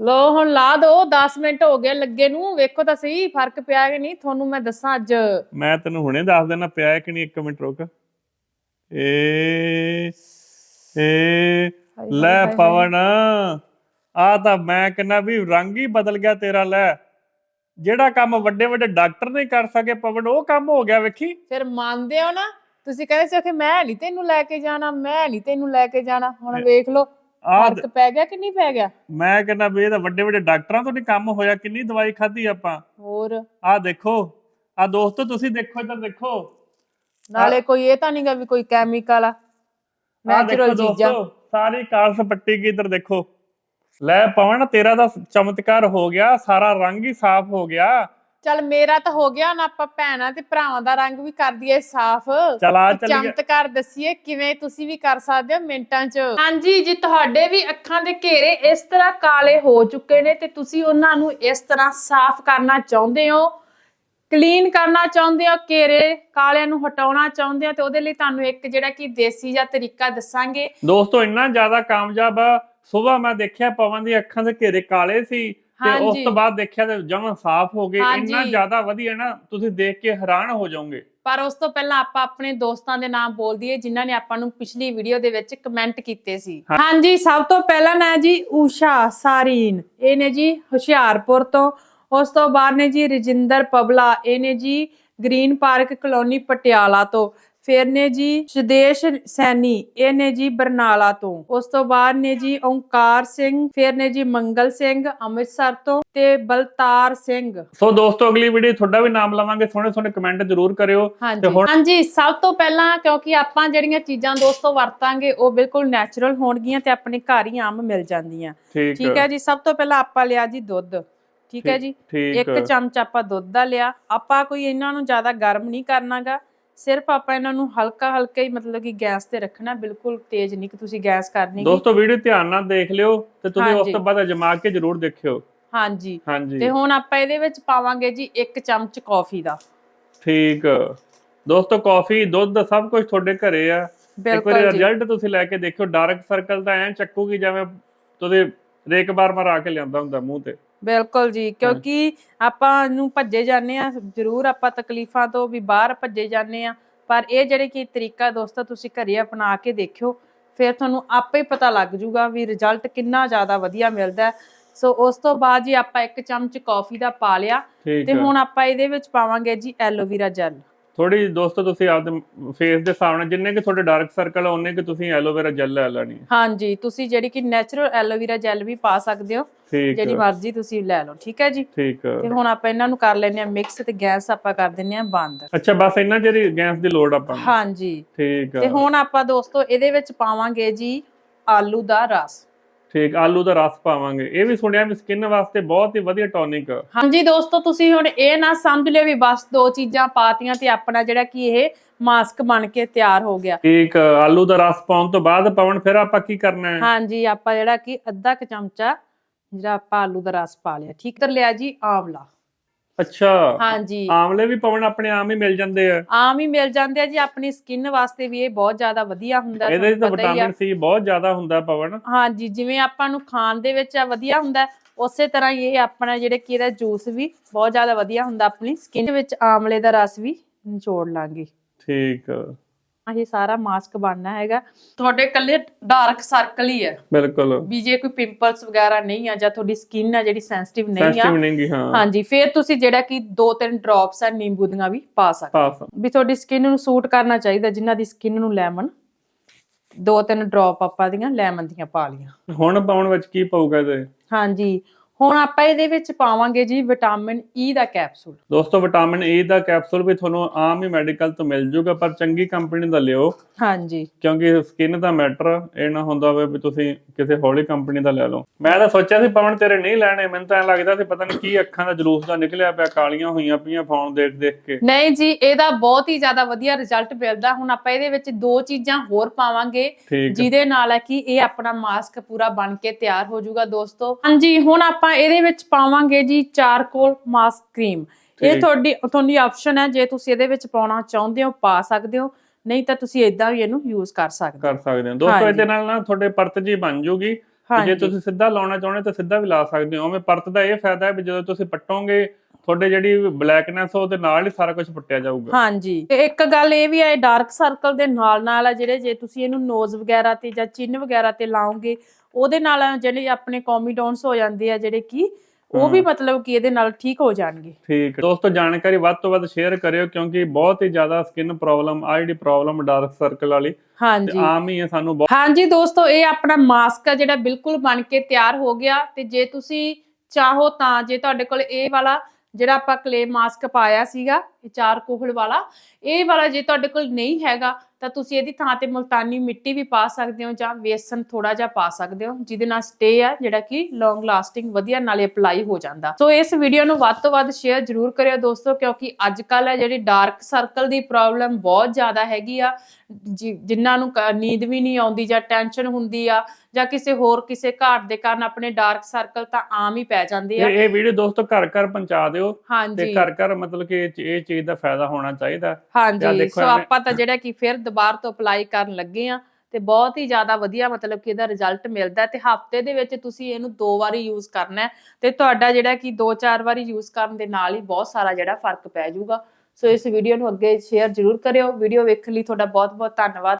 ਲੋ ਹੁਣ ਲਾ ਦੋ 10 ਮਿੰਟ ਹੋ ਗਏ ਲੱਗੇ ਨੂੰ ਵੇਖੋ ਤਾਂ ਸਹੀ ਫ਼ਰਕ ਪਿਆ ਕਿ ਨਹੀਂ? ਤੁਹਾਨੂੰ ਮੈਂ ਦੱਸਾਂ ਅੱਜ। ਮੈਂ ਤੈਨੂੰ ਹੁਣੇ ਦੱਸ ਦੇਣਾ ਪਿਆ ਹੈ ਕਿ ਨਹੀਂ? ਇੱਕ ਮਿੰਟ ਰੁਕ। ਏ ਏ ਲੈ ਪਵਨ ਆ ਤਾਂ ਮੈਂ ਕਹਿੰਦਾ ਵੀ ਰੰਗ ਹੀ ਬਦਲ ਗਿਆ ਤੇਰਾ ਲੈ। ਜਿਹੜਾ ਕੰਮ ਵੱਡੇ ਵੱਡੇ ਡਾਕਟਰ ਨਹੀਂ ਕਰ ਸਕੇ ਪਵਨ ਉਹ ਕੰਮ ਹੋ ਗਿਆ ਵੇਖੀ। ਫਿਰ ਮੰਨਦੇ ਹੋ ਨਾ? ਤੁਸੀਂ ਕਹਿੰਦੇ ਸੀ ਕਿ ਮੈਂ ਨਹੀਂ ਤੈਨੂੰ ਲੈ ਕੇ ਜਾਣਾ ਮੈਂ ਨਹੀਂ ਤੈਨੂੰ ਲੈ ਕੇ ਜਾਣਾ। ਹੁਣ ਵੇਖ ਲਓ। ਫ਼ਰਕ ਪੈ ਗਿਆ ਕਿ ਨਹੀਂ ਪੈ ਗਿਆ? ਮੈਂ ਕਹਿੰਦਾ ਵੀ ਇਹ ਤਾਂ ਵੱਡੇ ਵੱਡੇ ਡਾਕਟਰਾਂ ਤੋਂ ਨਹੀਂ ਕੰਮ ਹੋਇਆ ਕਿੰਨੀ ਦਵਾਈ ਖਾਧੀ ਆਪਾਂ। ਹੋਰ? ਆ ਦੇਖੋ ਆ ਦੋਸਤੋ ਤੁਸੀਂ ਦੇਖੋ ਇੱਧਰ ਦੇਖੋ। ਨਾਲੇ ਕੋਈ ਇਹ ਤਾਂ ਨਹੀਂਗਾ ਵੀ ਕੋਈ ਕੈਮੀਕਲ ਆ ਆ ਦੇਖੋ ਨੈਚੁਰਲ ਚੀਜ਼ਾਂ? ਦੋਸਤੋ ਸਾਰੀ ਕਾਲਸ ਪੱਟੀ ਕੀ ਇੱਧਰ ਦੇਖੋ। ਲੈ ਪਵਨ ਤੇਰਾ ਤਾਂ ਚਮਤਕਾਰ ਹੋ ਗਿਆ ਸਾਰਾ ਰੰਗ ਹੀ ਸਾਫ਼ ਹੋ ਗਿਆ। ਚੱਲ ਮੇਰਾ ਤਾਂ ਹੋ ਗਿਆ ਨਾ ਆਪਾਂ ਭੈਣਾਂ ਤੇ ਭਰਾਵਾਂ ਦਾ ਰੰਗ ਵੀ ਕਰ ਦਈਏ ਸਾਫ਼। ਚਲ ਆ ਚੱਲ ਗਿਆ ਚਮਤਕਾਰ ਦਸੀਏ ਕਿਵੇਂ ਤੁਸੀਂ ਵੀ ਕਰ ਸਕਦੇ ਹੋ ਮਿੰਟਾਂ 'ਚ? ਹਾਂਜੀ ਜੀ ਤੁਹਾਡੇ ਵੀ ਅੱਖਾਂ ਦੇ ਘੇਰੇ ਇਸ ਤਰ੍ਹਾਂ ਕਾਲੇ ਹੋ ਚੁੱਕੇ ਨੇ ਤੇ ਤੁਸੀਂ ਉਹਨਾਂ ਨੂੰ ਇਸ ਤਰ੍ਹਾਂ ਸਾਫ਼ ਕਰਨਾ ਚਾਹੁੰਦੇ ਹੋ ਕਲੀਨ ਕਰਨਾ ਚਾਹੁੰਦੇ ਹੋ ਘੇਰੇ ਕਾਲਿਆਂ ਨੂੰ ਹਟਾਉਣਾ ਚਾਹੁੰਦੇ ਹੋ ਤੇ ਉਹਦੇ ਲਈ ਤੁਹਾਨੂੰ ਇੱਕ ਜਿਹੜਾ ਕਿ ਦੇਸੀ ਜਿਹਾ ਤਰੀਕਾ ਦੱਸਾਂਗੇ। ਦੋਸਤੋ ਇੰਨਾ ਜ਼ਿਆਦਾ ਕਾਮਯਾਬ ਆ। ਸਵੇਰ ਮੈਂ ਦੇਖਿਆ ਪਵਨ ਦੀ ਅੱਖਾਂ ਦੇ ਘੇਰੇ ਕਾਲੇ ਸੀ। ਤੇ ਉਸ। ਤੋਂ ਬਾਅਦ ਦੇਖਿਆ ਤੇ ਜਮਾਂ ਸਾਫ਼ ਹੋ ਗਏ। ਇੰਨਾ ਜ਼ਿਆਦਾ ਵਧੀਆ ਨਾ ਤੁਸੀਂ ਦੇਖ ਕੇ ਹੈਰਾਨ ਹੋ ਜਾਓਗੇ ਪਰ ਉਸ ਤੋਂ ਪਹਿਲਾਂ ਆਪਾਂ ਆਪਣੇ ਦੋਸਤਾਂ ਦੇ ਨਾਮ ਬੋਲ ਦਈਏ ਜਿਨ੍ਹਾਂ ਨੇ ਆਪਾਂ ਨੂੰ ਪਿਛਲੀ ਵੀਡੀਓ ਦੇ ਵਿੱਚ ਕਮੈਂਟ ਕੀਤੇ ਸੀ। ਹਾਂਜੀ ਸਭ ਤੋਂ ਪਹਿਲਾਂ ਨਾ ਜੀ ਊਸ਼ਾ ਸਾਰੀਨ ਇਹ ਨੇ ਜੀ ਹੁਸ਼ਿਆਰਪੁਰ ਤੋਂ ਉਸ ਤੋਂ ਬਾਅਦ ਨੇ ਜੀ ਰਜਿੰਦਰ ਪਬਲਾ ਇਹ ਨੇ ਜੀ ਗ੍ਰੀਨ ਪਾਰਕ ਕਲੋਨੀ ਪਟਿਆਲਾ ਤੋਂ ਫਿਰ ਨੇ ਜੀ ਸੁਦੇਸ਼ ਸੈਣੀ ਇਹ ਨੇ ਜੀ ਬਰਨਾਲਾ ਤੋਂ। ਉਸ ਤੋਂ ਬਾਅਦ ਨੇ ਜੀ ਓਂਕਾਰ ਸਿੰਘ ਫਿਰ ਨੇ ਜੀ ਮੰਗਲ ਸਿੰਘ ਅੰਮ੍ਰਿਤਸਰ ਤੋਂ ਤੇ ਬਲਤਾਰ ਸਿੰਘ। ਸੋ ਦੋਸਤੋ ਅਗਲੀ ਵੀਡੀਓ ਤੁਹਾਡਾ ਵੀ ਨਾਮ ਲਵਾਂਗੇ ਸੋਹਣੇ ਸੋਹਣੇ ਕਮੈਂਟ ਜ਼ਰੂਰ ਕਰਿਓ। ਹਾਂਜੀ। ਹੁਣ- ਹਾਂਜੀ ਸਭ ਤੋਂ ਪਹਿਲਾਂ ਕਿਉਂਕਿ ਆਪਾਂ ਜਿਹੜੀਆਂ ਚੀਜ਼ਾਂ ਦੋਸਤੋ ਵਰਤਾਂਗੇ ਉਹ ਬਿਲਕੁਲ ਨੈਚੁਰਲ ਹੋਣਗੀਆਂ ਤੇ ਆਪਣੇ ਘਰ ਹੀ ਆਮ ਮਿਲ ਜਾਂਦੀਆਂ। ਠੀਕ। ਹੈ ਜੀ ਸਭ ਤੋਂ ਪਹਿਲਾਂ ਆਪਾਂ ਲਿਆ ਜੀ ਦੁੱਧ। ਠੀਕ ਹੈ ਜੀ ਇੱਕ ਚਮਚ ਆਪਾਂ ਦੁੱਧ ਦਾ ਲਿਆ। ਆਪਾਂ ਕੋਈ ਇਹਨਾਂ ਨੂੰ ਜ਼ਿਆਦਾ ਗਰਮ ਨਹੀਂ ਕਰਨਾਗਾ। ਸਿਰਫ ਆਪਾਂ ਇਹਨਾਂ ਨੂੰ ਹਲਕਾ ਹਲਕਾ ਹੀ ਮਤਲਬ ਕਿ ਗੈਸ ਤੇ ਰੱਖਣਾ ਬਿਲਕੁਲ ਤੇਜ਼ ਨਹੀਂ ਕਿ ਤੁਸੀਂ ਗੈਸ ਕਰਨੀ। ਦੋਸਤੋ ਵੀਡੀਓ ਧਿਆਨ ਨਾਲ ਦੇਖ ਲਿਓ ਤੇ ਤੁਸੀਂ ਉਸ। ਤੋਂ ਬਾਅਦ ਅਜਮਾ ਕੇ ਜ਼ਰੂਰ ਦੇਖਿਓ। ਹਾਂਜੀ। ਤੇ ਹੁਣ ਆਪਾਂ ਇਹਦੇ ਵਿੱਚ ਪਾਵਾਂਗੇ ਜੀ ਇੱਕ ਚਮਚ ਕੌਫੀ ਦਾ। ਠੀਕ। ਦੋਸਤੋ ਕਾਫੀ ਦੁੱਧ ਸਭ ਕੁਝ ਤੁਹਾਡੇ ਘਰੇ ਆ। ਇੱਕ ਵਾਰੀ ਰਿਜ਼ਲਟ ਤੁਸੀਂ ਲੈ ਕੇ ਦੇਖਿਓ। ਡਾਰਕ ਸਰਕਲ ਤਾਂ ਐਂ ਚੱਕੂਗੀ ਜਿਵੇਂ ਤੁਸੀਂ ਰੇਕ ਬਾਰ ਮਾਰ ਆ ਕੇ ਲਿਆਂਦਾ ਹੁੰਦਾ ਮੂੰਹ ਤੇ। ਬਿਲਕੁਲ ਜੀ ਕਿਉਂਕਿ ਆਪਾਂ ਨੂੰ ਭੱਜੇ ਜਾਂਦੇ ਆ ਜ਼ਰੂਰ ਆਪਾਂ ਤਕਲੀਫਾਂ ਤੋਂ ਵੀ ਬਾਹਰ ਭੱਜੇ ਜਾਂਦੇ ਆ ਪਰ ਇਹ ਜਿਹੜੇ ਕੀ ਤਰੀਕਾ ਦੋਸਤੋ ਤੁਸੀਂ ਘਰੇ ਅਪਣਾ ਕੇ ਦੇਖਿਓ ਫਿਰ ਤੁਹਾਨੂੰ ਆਪੇ ਪਤਾ ਲੱਗ ਜੂਗਾ ਵੀ ਰਿਜ਼ਲਟ ਕਿੰਨਾ ਜ਼ਿਆਦਾ ਵਧੀਆ ਮਿਲਦਾ ਹੈ। ਸੋ ਉਸ ਤੋਂ ਬਾਅਦ ਜੀ ਆਪਾਂ ਇੱਕ ਚਮਚ ਕੌਫੀ ਦਾ ਪਾ ਲਿਆ ਤੇ ਹੈ। ਹੁਣ ਆਪਾਂ ਇਹਦੇ ਵਿੱਚ ਪਾਵਾਂਗੇ ਜੀ ਐਲੋਵੀਰਾ ਜੈਲ ਥੋੜੀ ਦੋਸਤੋ ਤੁਸੀਂ ਆਪਦੇ ਫੇਸ ਦੇ ਹਿਸਾਬ ਨਾਲ ਜਿੰਨੇ ਕਿ ਤੁਹਾਡੇ ਡਾਰਕ ਸਰਕਲ ਆ ਉਹਨੇ ਕਿ ਤੁਸੀਂ ਐਲੋਵੇਰਾ ਜੈਲ ਲੈ ਲੈਣੀ ਹੈ। ਹਾਂਜੀ ਤੁਸੀਂ ਜਿਹੜੀ ਕਿ ਨੈਚੁਰਲ ਐਲੋਵੀਰਾ ਜੈਲ ਵੀ ਪਾ ਸਕਦੇ ਹੋ ਠੀਕ ਜਿਹੜੀ ਮਰਜ਼ੀ ਤੁਸੀਂ ਲੈ ਲਓ ਠੀਕ ਹੈ ਜੀ? ਠੀਕ ਤੇ ਹੁਣ ਆਪਾਂ ਇਹਨਾਂ ਨੂੰ ਕਰ ਲੈਨੇ ਆ ਮਿਕਸ ਤੇ ਗੈਸ ਆਪਾਂ ਕਰ ਦਿੰਨੇ ਆ ਬੰਦ। ਅੱਛਾ ਬਸ ਇੰਨਾ ਜਿਹੜੀ ਗੈਸ ਦੀ ਲੋੜ ਆਪਾਂ ਨੂੰ? ਹਾਂਜੀ। ਠੀਕ ਤੇ ਹੁਣ ਆਪਾਂ ਦੋਸਤੋ ਇਹਦੇ ਵਿੱਚ ਪਾਵਾਂਗੇ ਜੀ ਆਲੂ ਦਾ ਰਸ। ਠੀਕ ਆਲੂ ਦਾ ਰਸ ਪਾਵਾਂਗੇ। ਇਹ ਵੀ ਸੁਣਿਆ ਵੀ ਸਕਿਨ ਵਾਸਤੇ ਬਹੁਤ ਹੀ ਵਧੀਆ ਟੌਨਿਕ ਹਾਂਜੀ ਦੋਸਤੋ ਤੁਸੀਂ ਹੁਣ ਇਹ ਨਾ ਸਮਝ ਲਿਓ ਵੀ ਬਸ ਦੋ ਚੀਜ਼ਾਂ ਪਾਤੀਆਂ ਤੇ ਆਪਣਾ ਜਿਹੜਾ ਕੀ ਇਹ ਮਾਸਕ ਬਣ ਕੇ ਤਿਆਰ ਹੋ ਗਿਆ। ਠੀਕ ਆਲੂ ਦਾ ਰਸ ਪਾਉਣ ਤੋਂ ਬਾਅਦ ਪਵਨ ਫਿਰ ਆਪਾਂ ਕੀ ਕਰਨਾ ਹੈ? ਹਾਂਜੀ ਆਪਾਂ ਜਿਹੜਾ ਕੀ ਅੱਧਾ ਕੁ ਚਮਚਾ ਜਿਹੜਾ ਆਪਾਂ ਆਲੂ ਦਾ ਰਸ ਪਾ ਲਿਆ। ਠੀਕ ਕਰ ਲਿਆ ਜੀ ਆਮਲਾ ਅੱਛਾ ਹਾਂਜੀ। ਆਮਲੇ ਵੀ ਪਵਨ ਆਪਣੇ ਆਮ ਹੀ ਮਿਲ ਜਾਂਦੇ ਆ। ਆਮ ਹੀ ਮਿਲ ਜਾਂਦੇ ਆ ਜੀ ਆਪਣੀ ਸਕਿਨ ਵਾਸਤੇ ਵੀ ਇਹ ਬਹੁਤ ਜ਼ਿਆਦਾ ਵਧੀਆ ਹੁੰਦਾ ਇਹਦੇ ਵਿੱਚ ਤਾਂ। ਵਿਟਾਮਿਨ ਸੀ ਬਹੁਤ ਜ਼ਿਆਦਾ ਹੁੰਦਾ ਪਵਨ। ਹਾਂਜੀ ਜਿਵੇਂ ਆਪਾਂ ਨੂੰ ਖਾਣ ਦੇ ਵਿੱਚ ਆ ਵਧੀਆ ਹੁੰਦਾ ਉਸੇ ਤਰ੍ਹਾਂ ਇਹ ਆਪਣਾ ਜਿਹੜੇ ਕਿ ਇਹਦਾ ਜੂਸ ਵੀ ਬਹੁਤ ਜ਼ਿਆਦਾ ਵਧੀਆ ਹੁੰਦਾ ਆਪਣੀ ਸਕਿਨ ਵਿੱਚ ਆਮਲੇ ਦਾ ਰਸ ਵੀ ਨਿਚੋੜ ਲਾਂਗੇ। ਠੀਕ। ਇਹ ਸਾਰਾ ਮਾਸਕ ਬਣਨਾ ਹੈਗਾ। ਤੁਹਾਡੇ ਇਕੱਲੇ ਡਾਰਕ ਸਰਕਲ ਹੀ ਹੈ। ਬਿਲਕੁਲ। ਵੀ ਜੇ ਕੋਈ ਪਿੰਪਲਸ ਵਗੈਰਾ ਨਹੀਂ ਆ ਜਾਂ ਤੁਹਾਡੀ ਸਕਿਨ ਆ ਜਿਹੜੀ ਸੈਂਸਿਟਿਵ ਨਹੀਂ ਆ ਸੈਂਸਿਟਿਵ ਨਹੀਂਗੀ ਹਾਂ। ਹਾਂਜੀ ਫਿਰ ਤੁਸੀਂ ਜਿਹੜਾ ਕਿ ਦੋ ਤਿੰਨ ਡ੍ਰੌਪਸ ਆ ਨਿੰਬੂ ਦੀਆਂ ਵੀ ਪਾ ਸਕਦੇ ਪਾਸ ਵੀ ਤੁਹਾਡੀ ਸਕਿਨ ਨੂੰ ਸੂਟ ਕਰਨਾ ਚਾਹੀਦਾ ਜਿਨ੍ਹਾਂ ਦੀ ਸਕਿਨ ਨੂੰ ਲੈਮਨ ਦੋ ਤਿੰਨ ਡ੍ਰੌਪ ਆਪਾਂ ਦੀਆਂ ਲੈਮਨ ਦੀਆਂ ਪਾ ਲੀਆਂ ਹੁਣ ਪਾਉਣ ਵਿੱਚ ਕੀ ਪਊਗਾ ਇਹਦੇ? ਹਾਂਜੀ ਹੁਣ ਆਪਾਂ ਇਹਦੇ ਵਿੱਚ ਪਾਵਾਂਗੇ ਜੀ ਵਿਟਾਮਿਨ ਈ ਦਾ ਕੈਪਸੂਲ। ਦੋਸਤੋ ਵਿਟਾਮਿਨ ਏ ਦਾ ਕੈਪਸੂਲ ਵੀ ਤੁਹਾਨੂੰ ਆਮ ਹੀ ਮੈਡੀਕਲ ਤੋਂ ਮਿਲ ਜੂਗਾ ਪਰ ਚੰਗੀ ਕੰਪਨੀ ਦਾ ਲਿਓ। ਹਾਂਜੀ। ਕਿਉਂਕਿ ਸਕਿਨ ਦਾ ਮੈਟਰ ਇਹ ਨਾ ਹੁੰਦਾ ਹੋਵੇ ਵੀ ਤੁਸੀਂ ਕਿਸੇ ਹੌਲੀ ਕੰਪਨੀ ਦਾ ਲੈ ਲਓ। ਮੈਂ ਤਾਂ ਸੋਚਿਆ ਸੀ ਪਵਨ ਤੇਰੇ ਨਹੀਂ ਲੈਣੇ ਮੈਨੂੰ ਤਾਂ ਲੱਗਦਾ ਸੀ ਪਤਾ ਨਹੀਂ ਕੀ ਅੱਖਾਂ ਦਾ ਜਲੂਸ ਦਾ ਨਿਕਲਿਆ ਪਿਆ ਕਾਲੀਆਂ ਹੋਈਆਂ ਪਈਆਂ ਫੋਨ ਦੇਖ ਦੇਖ ਕੇ। ਨਹੀਂ ਜੀ ਇਹਦਾ ਬਹੁਤ ਹੀ ਜ਼ਿਆਦਾ ਵਧੀਆ ਰਿਜ਼ਲਟ ਮਿਲਦਾ। ਹੁਣ ਆਪਾਂ ਇਹਦੇ ਵਿੱਚ ਦੋ ਚੀਜ਼ਾਂ ਹੋਰ ਪਾਵਾਂਗੇ ਜਿਹਦੇ ਨਾਲ ਹੈ ਕਿ ਇਹ ਆਪਣਾ ਮਾਸਕ ਪੂਰਾ ਬਣ ਕੇ ਤਿਆਰ ਹੋ ਜਾਊਗਾ ਦੋਸਤੋ। ਹਾਂਜੀ ਹੁਣ ਆਪਾਂ ਇਹਦੇ ਵਿੱਚ ਪਾਵਾਂਗੇ ਜੀ ਚਾਰਕੋਲ ਮਾਸਕ ਕਰੀਮ। ਇਹ। ਤੁਹਾਡੀ ਤੁਹਾਡੀ ਆਪਸ਼ਨ ਹੈ ਜੇ ਤੁਸੀਂ ਇਹਦੇ ਵਿੱਚ ਪਾਉਣਾ ਚਾਹੁੰਦੇ ਹੋ ਪਾ ਸਕਦੇ ਹੋ ਨਹੀਂ ਤਾਂ ਤੁਸੀਂ ਇਦਾਂ ਵੀ ਇਹਨੂੰ ਯੂਜ਼ ਕਰ ਸਕਦੇ ਹੋ। ਕਰ ਸਕਦੇ ਹੋ। ਦੋਸਤੋ। ਇਹਦੇ ਨਾਲ ਨਾ ਤੁਹਾਡੇ ਪਰਤ ਜੀ ਬਣ ਜੂਗੀ। ਜੇ ਤੁਸੀਂ ਸਿੱਧਾ ਲਾਉਣਾ ਚਾਹੁੰਦੇ ਤਾਂ ਸਿੱਧਾ ਵੀ ਲਾ ਸਕਦੇ ਹੋ। ਉਵੇਂ ਪਰਤ ਦਾ ਇਹ ਫਾਇਦਾ ਹੈ ਵੀ ਜਦੋਂ ਤੁਸੀਂ ਪੱਟੋਗੇ ਤੁਹਾਡੇ ਜਿਹੜੀ ਬਲੈਕਨੈਸ ਉਹਦੇ ਨਾਲ ਹੀ ਸਾਰਾ ਕੁਝ ਪੱਟਿਆ ਜਾਊਗਾ। ਹਾਂਜੀ। ਤੇ ਇੱਕ ਗੱਲ ਇਹ ਵੀ ਹੈ ਡਾਰਕ ਸਰਕਲ ਦੇ ਨਾਲ ਨਾਲ ਆ ਜਿਹੜੇ ਜੇ ਤੁਸੀਂ ਇਹਨੂੰ ਨੋਜ਼ ਵਗੈਰਾ ਤੇ ਜਾਂ ਚਿੰਨ ਵਗੈਰਾ ਤੇ ਲਾਓਗੇ ਉਹਦੇ ਨਾਲ ਜਿਹੜੇ ਆਪਣੇ ਕੋਮੀਡੋਨਸ ਹੋ ਜਾਂਦੇ ਆ ਜਿਹੜੇ ਕਿ ਉਹ ਵੀ। ਮਤਲਬ ਕਿ ਇਹਦੇ ਨਾਲ ਠੀਕ ਹੋ ਜਾਣਗੇ। ਠੀਕ ਦੋਸਤੋ ਜਾਣਕਾਰੀ ਵੱਧ ਤੋਂ ਵੱਧ ਸ਼ੇਅਰ ਕਰਿਓ ਕਿਉਂਕਿ ਬਹੁਤ ਹੀ ਜ਼ਿਆਦਾ ਸਕਿਨ ਪ੍ਰੋਬਲਮ ਆ ਜਿਹੜੀ ਪ੍ਰੋਬਲਮ ਡਾਰਕ ਸਰਕਲ ਵਾਲੀ ਹਾਂਜੀ। ਆਮ ਹੀ ਹੈ ਸਾਨੂੰ ਬਹੁਤ। ਹਾਂਜੀ ਦੋਸਤੋ ਇਹ ਆਪਣਾ ਮਾਸਕ ਆ ਜਿਹੜਾ ਬਿਲਕੁਲ ਬਣ ਕੇ ਤਿਆਰ ਹੋ ਗਿਆ ਤੇ ਜੇ ਤੁਸੀਂ ਚਾਹੋ ਤਾਂ ਜੇ ਤੁਹਾਡੇ ਕੋਲ ਇਹ ਵਾਲਾ ਜਿਹੜਾ ਆਪਾਂ ਕਲੇ ਮਾਸਕ ਪਾਇਆ ਸੀਗਾ ਚਾਰ ਕੋਹਲ ਵਾਲਾ। ਇਹ ਵਾਲਾ ਜੇ ਤੁਹਾਡੇ ਕੋਲ ਨਹੀਂ ਹੈਗਾ ਤਾਂ ਤੁਸੀਂ ਇਹਦੀ ਥਾਂ ਤੇ ਮੁਲਤਾਨੀ ਮਿੱਟੀ ਵੀ ਪਾ ਸਕਦੇ ਹੋ ਜਾਂ ਵੇਸਨ ਥੋੜਾ ਜਿਹਾ ਪਾ ਸਕਦੇ ਹੋ ਜਿਹਦੇ ਨਾਲ ਸਟੇ ਆ ਜਿਹੜਾ ਕਿ ਲੌਂਗ ਲਾਸਟਿੰਗ ਵਧੀਆ ਨਾਲੇ ਅਪਲਾਈ ਹੋ ਜਾਂਦਾ। ਸੋ ਇਸ ਵੀਡੀਓ ਨੂੰ ਵੱਧ ਤੋਂ ਵੱਧ ਸ਼ੇਅਰ ਜ਼ਰੂਰ ਕਰਿਓ ਦੋਸਤੋ ਕਿਉਂਕਿ ਅੱਜ ਕੱਲ ਹੈ ਜਿਹੜੀ ਡਾਰਕ ਸਰਕਲ ਦੀ ਪ੍ਰੋਬਲਮ ਬਹੁਤ ਜ਼ਿਆਦਾ ਹੈਗੀ ਆ। ਜਿਨ੍ਹਾਂ ਨੂੰ ਨੀਂਦ ਵੀ ਨਹੀਂ ਆਉਂਦੀ ਜਾਂ ਟੈਨਸ਼ਨ ਹੁੰਦੀ ਆ ਜਾਂ ਕਿਸੇ ਹੋਰ ਕਿਸੇ ਘਾਟ ਦੇ ਕਾਰਨ ਆਪਣੇ ਡਾਰਕ ਸਰਕਲ ਤਾਂ ਆਮ ਹੀ ਪੈ ਜਾਂਦੇ ਆ। ਇਹ ਵੀਡੀਓ ਦੋਸਤੋ ਘਰ ਘਰ ਪਹੁੰਚਾ ਦਿਓ। ਤੇ ਘਰ ਘਰ ਮਤਲਬ ਕਿ ਇਹ ਚੀਜ਼ ਦਾ ਫਾਇਦਾ ਹੋਣਾ ਚਾਹੀਦਾ। ਹਾਂਜੀ ਸੋ ਆਪਾਂ ਤਾਂ ਜਿਹੜਾ ਕਿ ਫਿਰ ਦੁਬਾਰਾ ਤੋਂ ਅਪਲਾਈ ਕਰਨ ਲੱਗੇ ਆ ਤੇ ਬਹੁਤ ਹੀ ਜ਼ਿਆਦਾ ਵਧੀਆ ਮਤਲਬ ਕਿ ਇਹਦਾ ਰਿਜ਼ਲਟ ਮਿਲਦਾ ਤੇ ਹਫ਼ਤੇ ਦੇ ਵਿੱਚ ਤੁਸੀਂ ਇਹਨੂੰ ਦੋ ਵਾਰੀ ਯੂਜ਼ ਕਰਨਾ ਹੈ ਤੇ ਤੁਹਾਡਾ ਜਿਹੜਾ ਕਿ ਦੋ ਚਾਰ ਵਾਰੀ ਯੂਜ਼ ਕਰਨ ਦੇ ਨਾਲ ਹੀ ਬਹੁਤ ਸਾਰਾ ਜਿਹੜਾ ਫ਼ਰਕ ਪੈ ਜਾਊਗਾ। ਸੋ ਇਸ ਵੀਡੀਓ ਨੂੰ ਅੱਗੇ ਸ਼ੇਅਰ ਜ਼ਰੂਰ ਕਰਿਓ। ਵੀਡੀਓ ਵੇਖਣ ਲਈ ਤੁਹਾਡਾ ਬਹੁਤ ਬਹੁਤ ਧੰਨਵਾਦ।